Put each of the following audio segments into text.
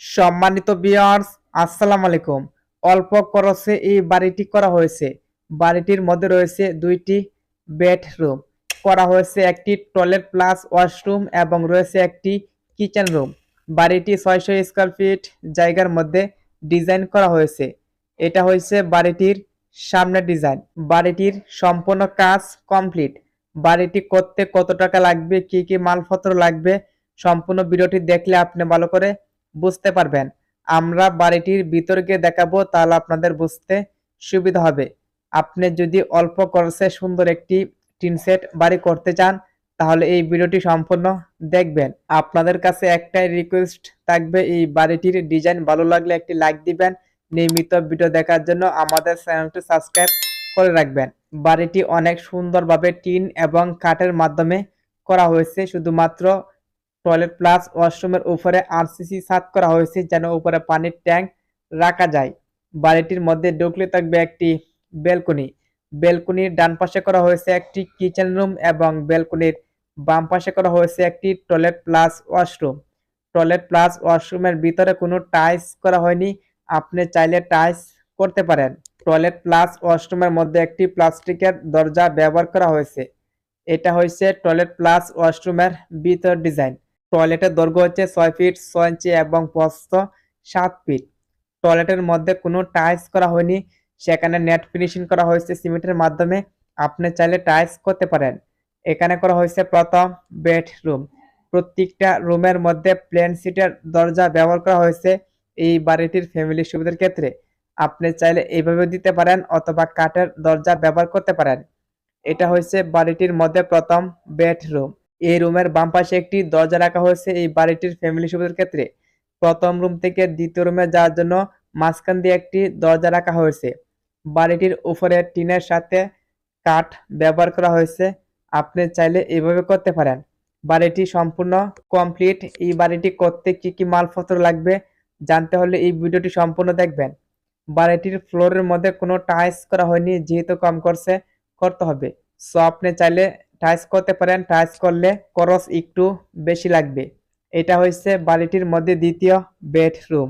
সম্মানিত বিয়ার্স আসসালাম আলাইকুম। অল্প খরচে এই বাড়িটি করা হয়েছে। বাড়িটির মধ্যে রয়েছে দুইটি বেডরুম। করা হয়েছে একটি টয়লেট প্লাস ওয়াশরুম এবং রয়েছে একটি কিচেন রুম বাড়িটি ছয়শো স্কোয়ার ফিট জায়গার মধ্যে ডিজাইন করা হয়েছে। এটা হয়েছে বাড়িটির সামনের ডিজাইন বাড়িটির সম্পূর্ণ কাজ কমপ্লিট বাড়িটি করতে কত টাকা লাগবে, কি কি মালপত্র লাগবে, সম্পূর্ণ ভিডিওটি দেখলে আপনি ভালো করে বুঝতে পারবেন। আমরা বাড়িটির ভিতরকে দেখাবো, তাহলে আপনাদের বুঝতে সুবিধা হবে। আপনি যদি অল্প খরচে সুন্দর একটি টিন সেট বাড়ি করতে চান, তাহলে এই ভিডিওটি সম্পূর্ণ দেখবেন। আপনাদের কাছে একটাই রিকোয়েস্ট থাকবে, এই বাড়িটির ডিজাইন ভালো লাগলে একটি লাইক দিবেন। নিয়মিত ভিডিও দেখার জন্য আমাদের চ্যানেলটি সাবস্ক্রাইব করে রাখবেন। বাড়িটি অনেক সুন্দরভাবে টিন এবং কাঠের মাধ্যমে করা হয়েছে, শুধুমাত্র টয়লেট প্লাস ওয়াশরুমের উপরে আরসিসি সাত করা হয়েছে যেন উপরে পানির ট্যাঙ্ক রাখা যায়। বাড়িটির মধ্যে ঢুকলে থাকবে একটি বেলকনি। বেলকনির ডান পাশে করা হয়েছে একটি কিচেন রুম এবং বেলকনির বাম পাশে করা হয়েছে একটি toilet plus washroom. Toilet plus ওয়াশরুমের ভিতরে কোনো টাইলস করা হয়নি, আপনি চাইলে টাইলস করতে পারেন। টয়লেট প্লাস ওয়াশরুমের মধ্যে একটি প্লাস্টিকের দরজা ব্যবহার করা হয়েছে। এটা হয়েছে টয়লেট প্লাস ওয়াশরুমের ভিতর ডিজাইন। টয়লেটের দৈর্ঘ্য হচ্ছে ছয় ফিট, ছয় ইঞ্চি এবং প্রস্থ সাত ফিট। টয়লেটের মধ্যে কোনো টাইলস করা হয়নি। সেখানে নেট ফিনিশিং করা হয়েছে সিমেন্টের মাধ্যমে। আপনি চাইলে টাইলস করতে পারেন। এখানে করা হয়েছে প্রথম বেডরুম। প্রত্যেকটা রুমের মধ্যে প্লেন সিটের দরজা ব্যবহার করা হয়েছে এই বাড়িটির ফ্যামিলি সুবিধার ক্ষেত্রে। আপনি চাইলে এইভাবে দিতে পারেন অথবা কাঠের দরজা ব্যবহার করতে পারেন। এটা হয়েছে বাড়িটির মধ্যে প্রথম বেডরুম। এই রুমের বাম পাশে একটি দরজা রাখা হয়েছে এই বাড়িটির ফ্যামিলি সুবিধার ক্ষেত্রে। প্রথম রুম থেকে দ্বিতীয় রুমে যাওয়ার জন্য মাঝখান দিয়ে একটি দরজা রাখা হয়েছে। বাড়িটির উপরে টিনের সাথে কাঠ ব্যবহার করা হয়েছে। আপনি চাইলে এইভাবে করতে পারেন। বাড়িটি সম্পূর্ণ কমপ্লিট এই বাড়িটি করতে কি কি মালপত্র লাগবে জানতে হলে এই ভিডিওটি সম্পূর্ণ দেখবেন। বাড়িটির ফ্লোরের মধ্যে কোনো টাইলস করা হয়নি, যেহেতু কম করছে, করতে হবে। সো আপনি চাইলে টাইলস করতে পারেন, টাইলস করলে খরচ একটু বেশি লাগবে। এটা হচ্ছে বাড়িটির মধ্যে দ্বিতীয় বেডরুম।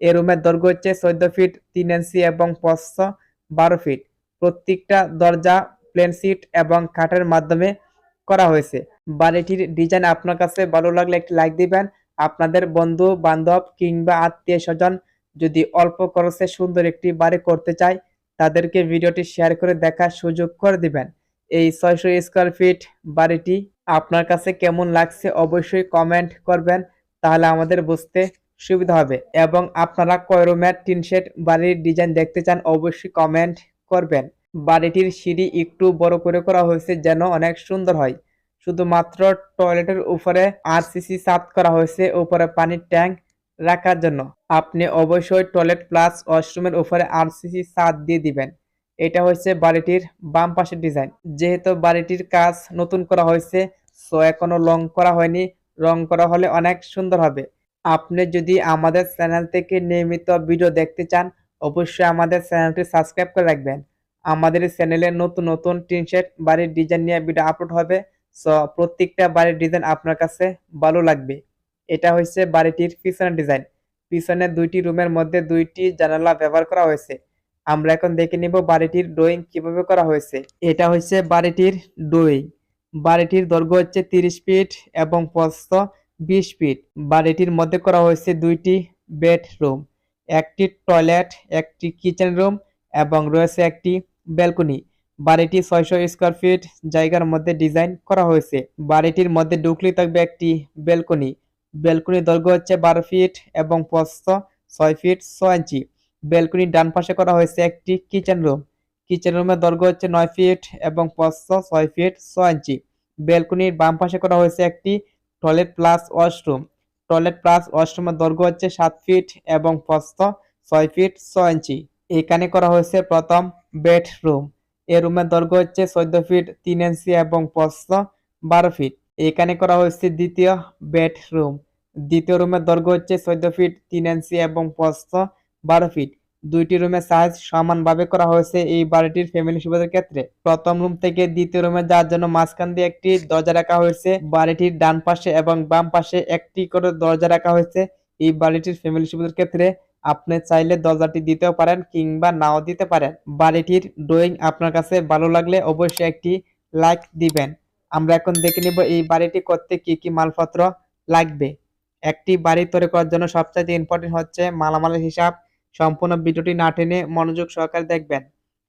এ রুমের দৈর্ঘ্য হচ্ছে চোদ্দ ফিট, তিন ইঞ্চি এবং প্রস্থ বারো ফিট। প্রত্যেকটা দরজা, প্লেন সিট এবং কাঠের মাধ্যমে করা হয়েছে। বাড়িটির ডিজাইন আপনার কাছে ভালো লাগলে একটি লাইক দিবেন। আপনাদের বন্ধু, বান্ধব কিংবা আত্মীয় স্বজন যদি অল্প খরচে সুন্দর একটি বাড়ি করতে চায়, তাদেরকে ভিডিওটি শেয়ার করে দেখার সুযোগ করে দিবেন। এই ছয়শো স্কোয়ার ফিট বাড়িটি আপনার কাছে কেমন লাগছে অবশ্যই কমেন্ট করবেন, তাহলে আমাদের বুঝতে সুবিধা হবে। এবং আপনারা কয় রুমের টিন শেড বাড়ির ডিজাইন দেখতে চান অবশ্যই কমেন্ট করবেন। বাড়িটির সিঁড়ি একটু বড় করে করা হয়েছে যেন অনেক সুন্দর হয়। শুধুমাত্র টয়লেটের উপরে আরসিসি ছাদ করা হয়েছে, উপরে পানির ট্যাঙ্ক রাখার জন্য। আপনি অবশ্যই টয়লেট প্লাস ওয়াশরুমের উপরে আর আরসিসি ছাদ দিয়ে দিবেন। এটা হচ্ছে বাড়িটির বাম পাশের ডিজাইন। যেহেতু বাড়িটির কাজ নতুন করা হয়েছে সো এখনও রং করা হয়নি। রং করা হলে অনেক সুন্দর হবে। আপনি যদি আমাদের চ্যানেল থেকে নিয়মিত ভিডিও দেখতে চান, অবশ্যই আমাদের চ্যানেলটি সাবস্ক্রাইব করে রাখবেন। আমাদের চ্যানেলে নতুন নতুন টিন শেড বাড়ির ডিজাইন নিয়ে ভিডিও আপলোড হবে। সো প্রত্যেকটা বাড়ির ডিজাইন আপনার কাছে ভালো লাগবে। এটা হচ্ছে বাড়িটির পিছনের ডিজাইন পিছনে দুইটি রুমের মধ্যে দুইটি জানালা ব্যবহার করা হয়েছে। আমরা এখন দেখে নিব বাড়িটির ড্রয়িং কীভাবে করা হয়েছে। এটা হচ্ছে বাড়িটির ড্রয়িং। বাড়িটির দৈর্ঘ্য হচ্ছে তিরিশ ফিট এবং প্রস্থ বিশ ফিট। বাড়িটির মধ্যে করা হয়েছে দুইটি বেডরুম, একটি টয়লেট, একটি কিচেন রুম এবং রয়েছে একটি ব্যালকনি। বাড়িটি ছয়শো স্কোয়ার ফিট জায়গার মধ্যে ডিজাইন করা হয়েছে। বাড়িটির মধ্যে ঢুকলে থাকবে একটি ব্যালকনি। ব্যালকনির দৈর্ঘ্য হচ্ছে বারো ফিট এবং প্রস্থ ছয় ফিট ছয় ইঞ্চি। ব্যালকনির ডান পাশে করা হয়েছে একটি কিচেন রুম কিচেন রুমের দৈর্ঘ্য হচ্ছে নয় ফিট এবং প্রস্থ ছয় ফিট ছয় ইঞ্চি। ব্যালকনির বাম পাশে করা হয়েছে একটি toilet plus washroom toilet plus ওয়াশরুমের দৈর্ঘ্য হচ্ছে সাত ফিট এবং প্রস্থ ছয় ফিট ছয় ইঞ্চি। এখানে করা হয়েছে প্রথম বেডরুম এ রুমের দৈর্ঘ্য হচ্ছে চোদ্দ ফিট তিন ইঞ্চি এবং প্রস্থ বারো ফিট এখানে করা হয়েছে দ্বিতীয় বেডরুম দ্বিতীয় রুমের দৈর্ঘ্য হচ্ছে চোদ্দ ফিট তিন ইঞ্চি এবং প্রস্থ বারো ফিট দুইটি রুমের সাইজ সমানভাবে করা হয়েছে এই বাড়িটির ফ্যামিলি সুবিধার ক্ষেত্রে। প্রথম রুম থেকে দ্বিতীয় রুমে যাওয়ার জন্য মাঝখান দিয়ে একটি দরজা রাখা হয়েছে। বাড়িটির ডান পাশে এবং বাম পাশে একটি করে দরজা রাখা হয়েছে। এই বাড়িটির ফ্যামিলি সুবিধার ক্ষেত্রে আপনি চাইলে দরজাটি দিতেও পারেন কিংবা নাও দিতে পারেন। বাড়িটির ড্রয়িং আপনার কাছে ভালো লাগলে অবশ্যই একটি লাইক দিবেন। আমরা এখন দেখে নিব এই বাড়িটি করতে কি কি মালপত্র লাগবে। একটি বাড়ি তৈরি করার জন্য সবচাইতে ইম্পর্টেন্ট হচ্ছে মালামালের হিসাব। সম্পূর্ণ ভিডিওটি না টেনে মনোযোগ সহকারে দেখবেন।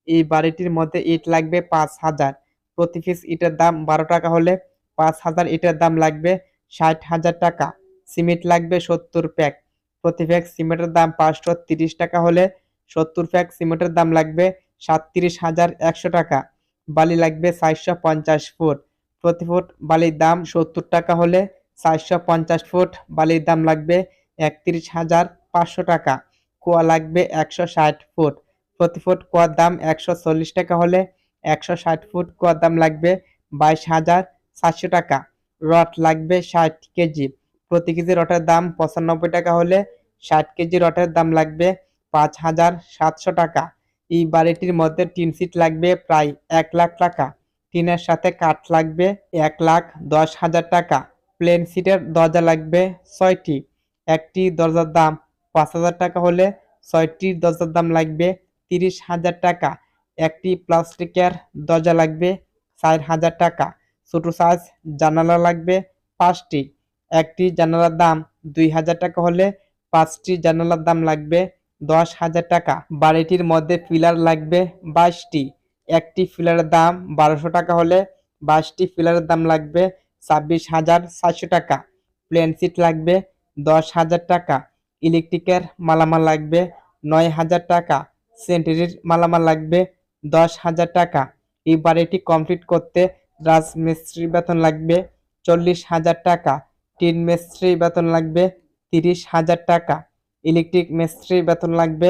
এই বাড়িটির মধ্যে ইট লাগবে পাঁচ হাজার। প্রতি পিস ইটের দাম বারো টাকা হলে পাঁচ হাজার ইটের দাম লাগবে ষাট হাজার টাকা। সিমেন্ট লাগবে সত্তর প্যাক। প্রতি প্যাক সিমেন্টের দাম পাঁচশো তিরিশ টাকা হলে সত্তর প্যাক সিমেন্টের দাম লাগবে সাতত্রিশ হাজার একশো টাকা। বালি লাগবে চারশো পঞ্চাশ ফুট। প্রতি ফুট বালির দাম সত্তর টাকা হলে চারশো পঞ্চাশ ফুট বালির দাম লাগবে একত্রিশ হাজার পাঁচশো টাকা। কুয়া লাগবে একশো ষাট ফুট। প্রতি ফুট কুয়ার দাম একশো চল্লিশ টাকা হলে একশো ষাট ফুট কুয়ার দাম লাগবে বাইশ হাজার সাতশো টাকা। রড লাগবে ষাট কেজি। প্রতি কেজি রটের দাম পঁচানব্বই টাকা হলে ষাট কেজি রটের দাম লাগবে পাঁচ হাজার সাতশো টাকা। এই বাড়িটির মধ্যে টিন সিট লাগবে প্রায় এক লাখ টাকা। টিনের সাথে কাঠ লাগবে এক লাখ দশ হাজার টাকা। প্লেন সিটের দরজা লাগবে ছয়টি। একটি দরজার দাম পাঁচ হাজার টাকা হলে ছয়টি দরজার দাম লাগবে তিরিশ হাজার টাকা, একটি প্লাস্টিকের দরজা লাগবে চার হাজার টাকা, ছোট সাইজ জানালা লাগবে পাঁচটি, একটি জানালার দাম দুই হাজার টাকা হলে পাঁচটি জানালার দাম লাগবে দশ হাজার টাকা, বাড়িটির মধ্যে পিলার লাগবে বাইশটি, একটি পিলারের দাম বারোশো টাকা হলে বাইশটি পিলারের দাম লাগবে ছাব্বিশ হাজার সাতশো টাকা, প্লেন সিট লাগবে দশ হাজার টাকা ইলেকট্রিকের মালামাল লাগবে, নয় হাজার টাকা। সেন্টারির মালামাল লাগবে, দশ হাজার টাকা। এই বাড়িটি কমপ্লিট করতে রাজমিস্ত্রি বেতন লাগবে, চল্লিশ হাজার টাকা। টিন মিস্ত্রি বেতন লাগবে, তিরিশ হাজার টাকা। ইলেকট্রিক মিস্ত্রি বেতন লাগবে,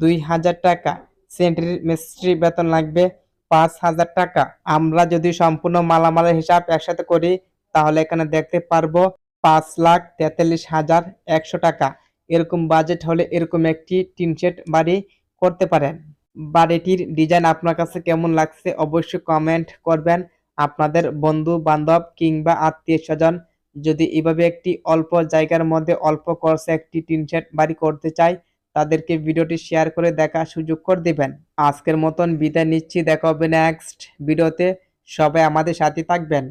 দুই হাজার টাকা। সেন্টারি মিস্ত্রি বেতন লাগবে, পাঁচ হাজার টাকা। আমরা যদি সম্পূর্ণ মালামালের হিসাব একসাথে করি, তাহলে এখানে দেখতে পারব পাঁচ লাখ তেতাল্লিশ হাজার একশো টাকা। এরকম বাজেট হলে এরকম একটি টিন শেড বাড়ি করতে পারেন। বাড়িটির ডিজাইন আপনার কাছে কেমন লাগছে অবশ্যই কমেন্ট করবেন। আপনাদের বন্ধু বান্ধব কিংবা আত্মীয় স্বজন যদি এভাবে একটি অল্প জায়গার মধ্যে অল্প খরচে একটি টিন শেড বাড়ি করতে চায়, তাদেরকে ভিডিওটি শেয়ার করে দেখা সুযোগ করে দিবেন। আজকের মতন বিদায় নিচ্ছি। দেখা হবে নেক্সট ভিডিওতে সবাই আমাদের সাথে থাকবেন।